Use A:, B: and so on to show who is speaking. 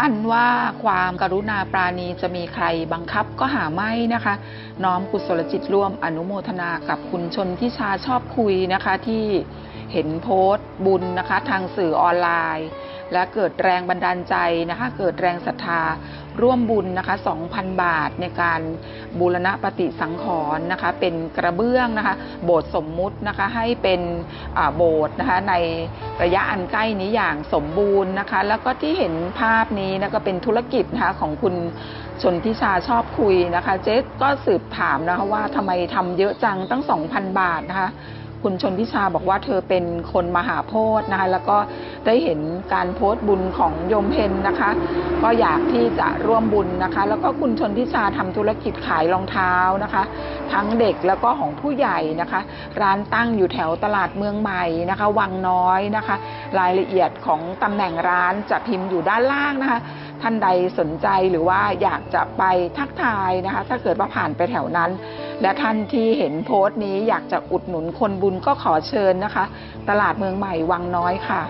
A: อันว่าความกรุณาปราณีจะมีใครบังคับก็หาไม่นะคะ น้อมกุศลจิตร่วมอนุโมทนากับคุณชนทิชาชอบคุยนะคะที่เห็นโพสต์บุญนะคะทางสื่อออนไลน์ และเกิดแรงบันดาลใจนะคะ เกิดแรงศรัทธาร่วมบุญนะคะ 2,000 บาทในการ บูรณะปฏิสังขรณ์นะคะ เป็นกระเบื้องนะคะโบสถ์สมมุตินะคะให้เป็นโบสถ์นะคะในระยะอันใกล้นี้อย่างสมบูรณ์นะคะ แล้วก็ที่เห็นภาพนี้นะก็เป็นธุรกิจนะคะของคุณชนทิชาชอบคุยนะคะ เจ๊ก็สืบถามนะคะว่าทำไมทำเยอะจังตั้ง 2,000 บาทนะคะคุณชนทิชาบอกว่าเธอเป็นคนมหาโพธิ์นะคะแล้วก็ ได้เห็นการโพสต์บุญของโยมเพนนะคะ ก็อยากที่จะร่วมบุญนะคะ แล้วก็คุณชนทิชาทำธุรกิจขายรองเท้านะคะ ทั้งเด็กแล้วก็ของผู้ใหญ่นะคะ ร้านตั้งอยู่แถวตลาดเมืองใหม่นะคะ วังน้อยนะคะ รายละเอียดของตำแหน่งร้านจะพิมพ์อยู่ด้านล่างนะคะท่านใดสนใจหรือว่าอยากจะไปทักทายนะคะ ถ้าเกิดว่าผ่านไปแถวนั้น และท่านที่เห็นโพสต์นี้อยากจะอุดหนุนคนบุญก็ขอเชิญนะคะ ตลาดเมืองใหม่วังน้อยค่ะ